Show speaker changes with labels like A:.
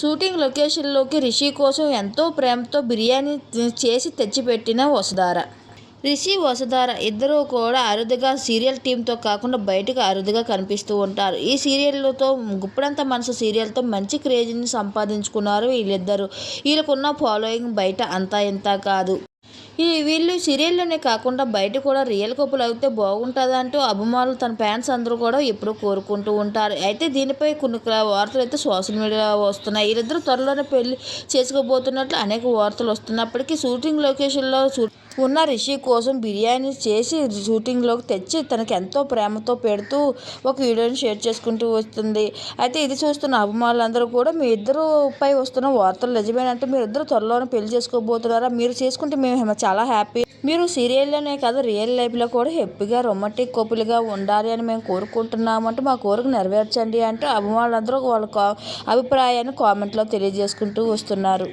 A: Shooting లొకేషన్లోకి Rishi కోసం ఎంతో ప్రేమతో బిర్యానీ చేసి తెచ్చిపెట్టిన వసుధార. రిషి వసుధార ఇద్దరూ కూడా అరుదుగా సీరియల్ టీంతో కాకుండా బయటకు అరుదుగా కనిపిస్తూ ఉంటారు. ఈ సీరియల్తో గుప్పుడంత మనసు సీరియల్తో మంచి క్రేజ్ని సంపాదించుకున్నారు వీళ్ళిద్దరూ. వీళ్ళకున్న ఫాలోయింగ్ బయట అంతా ఇంత కాదు. ఈ వీళ్ళు సీరియల్లోనే కాకుండా బయట కూడా రియల్ కప్పులు అయితే బాగుంటుందంటూ అభిమానులు తన ఫ్యాన్స్ అందరూ కూడా ఎప్పుడూ కోరుకుంటూ ఉంటారు. అయితే దీనిపై కొన్ని వార్తలు అయితే సోషల్ మీడియా వస్తున్నాయి. వీళ్ళిద్దరూ త్వరలోనే పెళ్ళి చేసుకోబోతున్నట్లు అనేక వార్తలు వస్తున్నప్పటికీ షూటింగ్ లొకేషన్లో ఉన్న రిషి కోసం బిర్యానీ చేసి షూటింగ్లోకి తెచ్చి తనకి ఎంతో ప్రేమతో పెడుతూ ఒక వీడియోని షేర్ చేసుకుంటూ వస్తుంది. అయితే ఇది చూస్తున్న అభిమానులందరూ కూడా మీ ఇద్దరు పై వస్తున్న వార్తలు నిజమేనంటే మీరు ఇద్దరు త్వరలోనే పెళ్ళి చేసుకోబోతున్నారా? మీరు చేసుకుంటే మేము చాలా హ్యాపీ. మీరు సీరియల్లోనే కాదు రియల్ లైఫ్లో కూడా హ్యాపీగా రొమాంటిక్ కపుల్గా ఉండాలి అని మేము కోరుకుంటున్నామంటూ మా కోరిక నెరవేర్చండి అంటూ అభిమానులందరూ వాళ్ళ కా- అభిప్రాయాన్ని కామెంట్లో తెలియజేసుకుంటూ వస్తున్నారు.